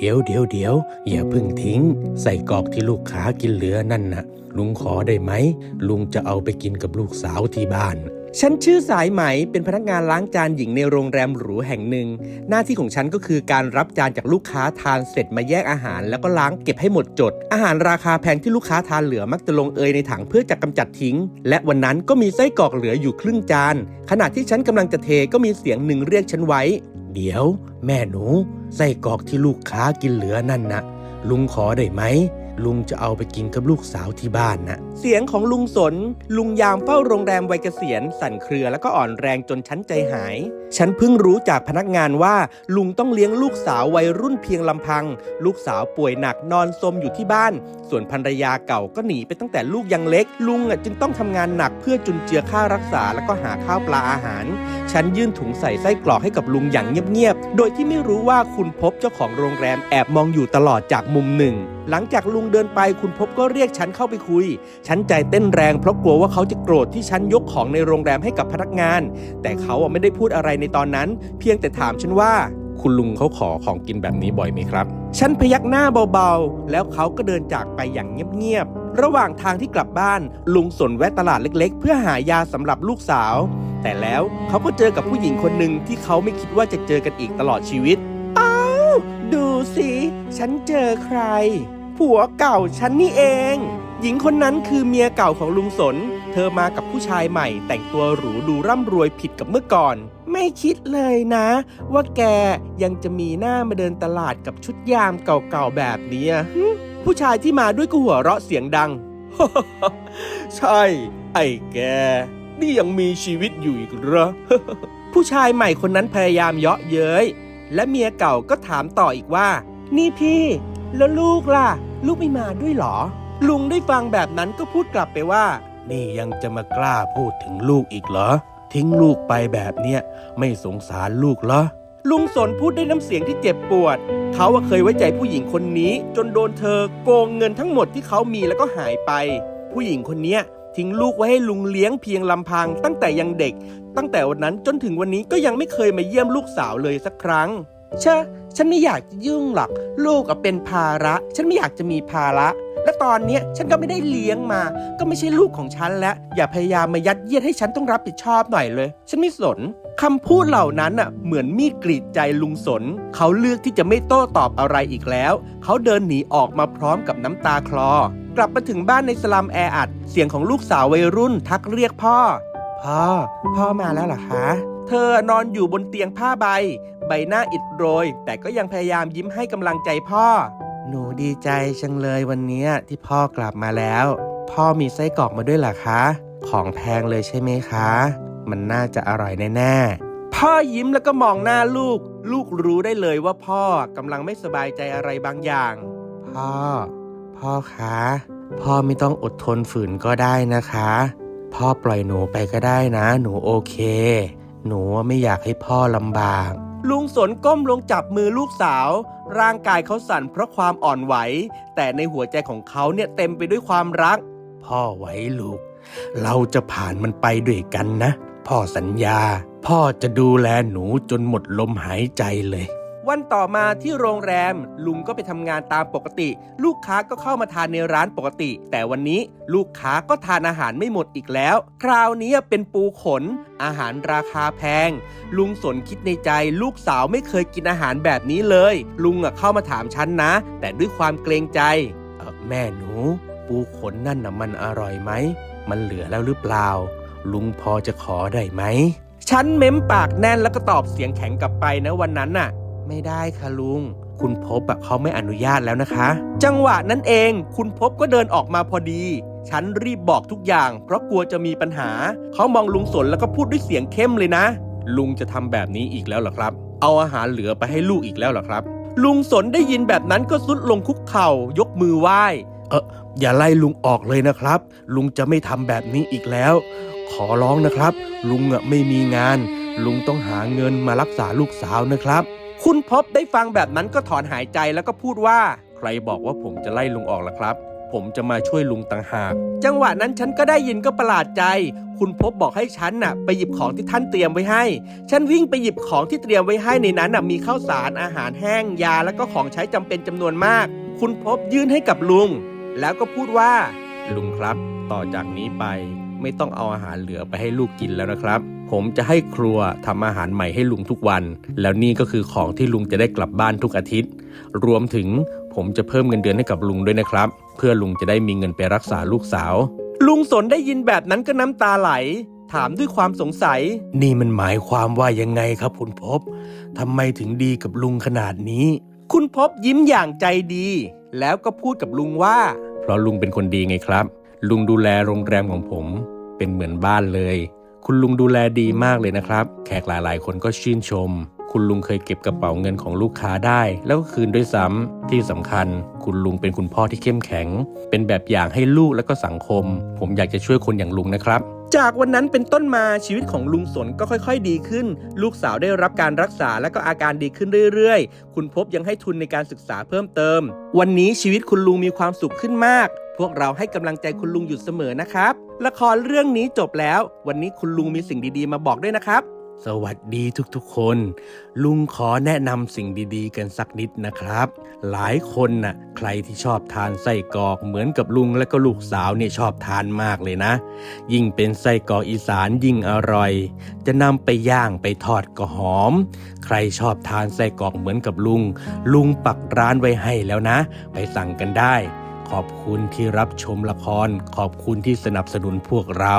เดี๋ยวเดี๋ยวเดี๋ยวอย่าเพิ่งทิ้ง ใส่กรอกที่ลูกค้ากินเหลือนั่นนะลุงขอได้ไหม ลุงจะเอาไปกินกับลูกสาวที่บ้านฉันชื่อสายไหมเป็นพนักงานล้างจานหญิงในโรงแรมหรูแห่งหนึ่ง หน้าที่ของฉันก็คือการรับจานจากลูกค้าทานเสร็จมาแยกอาหาร แล้วก็ล้างเก็บให้หมดจด อาหารราคาแพงที่ลูกค้าทานเหลือมักจะลงเอยในถังเพื่อจะกำจัดทิ้ง และวันนั้นก็มีไส้กรอกเหลืออยู่ครึ่งจาน ขณะที่ฉันกำลังจะเทก็มีเสียงหนึ่งเรียกฉันไว้ เดี๋ยว แม่หนู ไส้กรอกที่ลูกค้ากินเหลือนั่นนะลุงขอได้ไหม ลุงจะเอาไปกินกับลูกสาวที่บ้านนะเสียงของลุงสน ลุงยามเฝ้าโรงแรมวัยเกษียณ สั่นเครือแล้วก็อ่อนแรงจนฉันใจหาย ฉันเพิ่งรู้จากพนักงานว่า ลุงต้องเลี้ยงลูกสาววัยรุ่นเพียงลำพัง ลูกสาวป่วยหนักนอนซมอยู่ที่บ้าน ส่วนภรรยาเก่าก็หนีไปตั้งแต่ลูกยังเล็ก ลุงจึงต้องทำงานหนักเพื่อจุนเจือค่ารักษาแล้วก็หาข้าวปลาอาหาร ฉันยื่นถุงใส่ไส้กรอกให้กับลุงอย่างเงียบๆโดยที่ไม่รู้ว่าคุณพบเจ้าของโรงแรมแอบมองอยู่ตลอดจากมุมหนึ่ง หลังจากลุงเดินไปคุณพบก็เรียกฉันเข้าไปคุย ฉันใจเต้นแรงเพราะกลัวว่าเขาจะโกรธที่ฉันยกของในโรงแรมให้กับพนักงาน แต่เขาอะไม่ได้พูดอะไรในตอนนั้น เพียงแต่ถามฉันว่าคุณลุงเขาขอของกินแบบนี้บ่อยไหมครับ ฉันพยักหน้าเบาๆ แล้วเขาก็เดินจากไปอย่างเงียบๆ ระหว่างทางที่กลับบ้าน ลุงสนแวะตลาดเล็กๆ เพื่อหายาสำหรับลูกสาว แต่แล้วเขาก็เจอกับผู้หญิงคนหนึ่งที่เขาไม่คิดว่าจะเจอกันอีกตลอดชีวิต อ้าว ดูสิ ฉันเจอใคร ผัวเก่าฉันนี่เอง หญิงคนนั้นคือเมียเก่าของลุงสน เธอมากับผู้ชายใหม่ แต่งตัวหรูดูร่ำรวยผิดกับเมื่อก่อน ไม่คิดเลยนะ ว่าแกยังจะมีหน้ามาเดินตลาดกับชุดยามเก่าๆแบบนี้ผู้ชายที่มาด้วยก็หัวเราะเสียงดัง ใช่ ไอ้แก นี่ยังมีชีวิตอยู่อีกเหรอ ผู้ชายใหม่คนนั้นพยายามเยาะเย้ย และเมียเก่าก็ถามต่ออีกว่า นี่พี่ แล้วลูกล่ะ ลูกไม่มาด้วยเหรอ ลุงได้ฟังแบบนั้นก็พูดกลับไปว่า นี่ยังจะมากล้าพูดถึงลูกอีกเหรอ ทิ้งลูกไปแบบเนี้ยไม่สงสารลูกเหรอ ลุงสนพูดด้วยน้ำเสียงที่เจ็บปวด เขาเคยไว้ใจผู้หญิงคนนี้ จนโดนเธอโกงเงินทั้งหมดที่เขามีแล้วก็หายไป ผู้หญิงคนนี้ทิ้งลูกไว้ให้ลุงเลี้ยงเพียงลำพังตั้งแต่ยังเด็ก ตั้งแต่วันนั้นจนถึงวันนี้ก็ยังไม่เคยมาเยี่ยมลูกสาวเลยสักครั้ง ชะฉันไม่อยากจะยุ่งหรอก ลูกเป็นภาระ ฉันไม่อยากจะมีภาระ และตอนนี้ฉันก็ไม่ได้เลี้ยงมา ก็ไม่ใช่ลูกของฉันแล้ว อย่าพยายามมายัดเยียดให้ฉันต้องรับผิดชอบหน่อยเลย ฉันไม่สนคำพูดเหล่านั้นอะเหมือนมีดกรีดใจลุงสน เขาเลือกที่จะไม่โต้ตอบอะไรอีกแล้ว เขาเดินหนีออกมาพร้อมกับน้ำตาคลอ กลับมาถึงบ้านในสลัมแออัด เสียงของลูกสาววัยรุ่นทักเรียกพ่อ พ่อ พ่อมาแล้วเหรอคะ เธอนอนอยู่บนเตียงผ้าใบ ใบหน้าอิดโรย แต่ก็ยังพยายามยิ้มให้กำลังใจพ่อ หนูดีใจจังเลยวันเนี้ยที่พ่อกลับมาแล้ว พ่อมีไส้กรอกมาด้วยเหรอคะ ของแพงเลยใช่ไหมคะ มันน่าจะอร่อยแน่ๆ พ่อยิ้มแล้วก็มองหน้าลูก ลูกรู้ได้เลยว่าพ่อกำลังไม่สบายใจอะไรบางอย่าง พ่อ พ่อคะ พ่อไม่ต้องอดทนฝืนก็ได้นะคะ พ่อปล่อยหนูไปก็ได้นะ หนูโอเค หนูไม่อยากให้พ่อลำบาก ลุงสนก้มลงจับมือลูกสาว ร่างกายเขาสั่นเพราะความอ่อนไหว แต่ในหัวใจของเขาเนี่ยเต็มไปด้วยความรัก พ่อไว้ลูก เราจะผ่านมันไปด้วยกันนะ พ่อสัญญา พ่อจะดูแลหนูจนหมดลมหายใจเลย วันต่อมาที่โรงแรม ลุงก็ไปทำงานตามปกติ ลูกค้าก็เข้ามาทานในร้านปกติ แต่วันนี้ลูกค้าก็ทานอาหารไม่หมดอีกแล้ว คราวนี้เป็นปูขน อาหารราคาแพง ลุงสนคิดในใจลูกสาวไม่เคยกินอาหารแบบนี้เลย ลุงอะเข้ามาถามฉันนะ แต่ด้วยความเกรงใจแม่หนู ปูขนนั่นน่ะมันอร่อยไหม มันเหลือแล้วหรือเปล่า ลุงพอจะขอได้ไหม ฉันเม้มปากแน่นแล้วก็ตอบเสียงแข็งกลับไปนะวันนั้นน่ะ ไม่ได้ค่ะลุง คุณพบอะเขาไม่อนุญาตแล้วนะคะ จังหวะนั้นเอง คุณพบก็เดินออกมาพอดี ฉันรีบบอกทุกอย่าง เพราะกลัวจะมีปัญหา เขามองลุงสนแล้วก็พูดด้วยเสียงเข้มเลยนะ ลุงจะทำแบบนี้อีกแล้วเหรอครับ เอาอาหารเหลือไปให้ลูกอีกแล้วเหรอครับ ลุงสนได้ยินแบบนั้นก็สุดลงคุกเข่ายกมือไหว้ เอออย่าไล่ลุงออกเลยนะครับ ลุงจะไม่ทำแบบนี้อีกแล้ว ขอร้องนะครับ ลุงอะไม่มีงาน ลุงต้องหาเงินมารักษาลูกสาวนะครับ คุณพบได้ฟังแบบนั้นก็ถอนหายใจแล้วก็พูดว่า ใครบอกว่าผมจะไล่ลุงออกล่ะครับ ผมจะมาช่วยลุงต่างหาก จังหวะนั้นฉันก็ได้ยินก็ประหลาดใจ คุณพบบอกให้ฉันน่ะ ไปหยิบของที่ท่านเตรียมไว้ให้ ฉันวิ่งไปหยิบของที่เตรียมไว้ให้ในนั้นน่ะมีข้าวสารอาหารแห้งยาแล้วก็ของใช้จำเป็นจำนวนมาก คุณพบยื่นให้กับลุง แล้วก็พูดว่า ลุงครับ ต่อจากนี้ไป ไม่ต้องเอาอาหารเหลือไปให้ลูกกินแล้วนะครับ ผมจะให้ครัวทำอาหารใหม่ให้ลุงทุกวัน แล้วนี่ก็คือของที่ลุงจะได้กลับบ้านทุกอาทิตย์ รวมถึงผมจะเพิ่มเงินเดือนให้กับลุงด้วยนะครับ เพื่อลุงจะได้มีเงินไปรักษาลูกสาว ลุงสนได้ยินแบบนั้นก็น้ำตาไหล ถามด้วยความสงสัย นี่มันหมายความว่ายังไงครับคุณพบทำไมถึงดีกับลุงขนาดนี้ คุณพบยิ้มอย่างใจดี แล้วก็พูดกับลุงว่า เพราะลุงเป็นคนดีไงครับ ลุงดูแลโรงแรมของผม เป็นเหมือนบ้านเลย คุณลุงดูแลดีมากเลยนะครับ แขกหลาย ๆ คนก็ชื่นชม คุณลุงเคยเก็บกระเป๋าเงินของลูกค้าได้ แล้วก็คืนด้วยซ้ำที่สำคัญ คุณลุงเป็นคุณพ่อที่เข้มแข็ง เป็นแบบอย่างให้ลูกและก็สังคม ผมอยากจะช่วยคนอย่างลุงนะครับจากวันนั้นเป็นต้นมาชีวิตของลุงสนก็ค่อยๆ ดีขึ้น ลูกสาวได้รับการรักษาและก็อาการดีขึ้นเรื่อยๆ คุณพบยังให้ทุนในการศึกษาเพิ่มเติม วันนี้ชีวิตคุณลุงมีความสุขขึ้นมาก พวกเราให้กำลังใจคุณลุงอยู่เสมอนะครับ ละครเรื่องนี้จบแล้ว วันนี้คุณลุงมีสิ่งดีๆ มาบอกด้วยนะครับ สวัสดีทุกๆคน ลุงขอแนะนำสิ่งดีๆ กันสักนิดนะครับ หลายคนน่ะใครที่ชอบทานไส้กรอกเหมือนกับลุงและก็ลูกสาวเนี่ยชอบทานมากเลยนะ ยิ่งเป็นไส้กรอกอีสานยิ่งอร่อย จะนำไปย่างไปทอดก็หอม ใครชอบทานไส้กรอกเหมือนกับลุง ลุงปักร้านไว้ให้แล้วนะ ไปสั่งกันได้ ขอบคุณที่รับชมละคร ขอบคุณที่สนับสนุนพวกเรา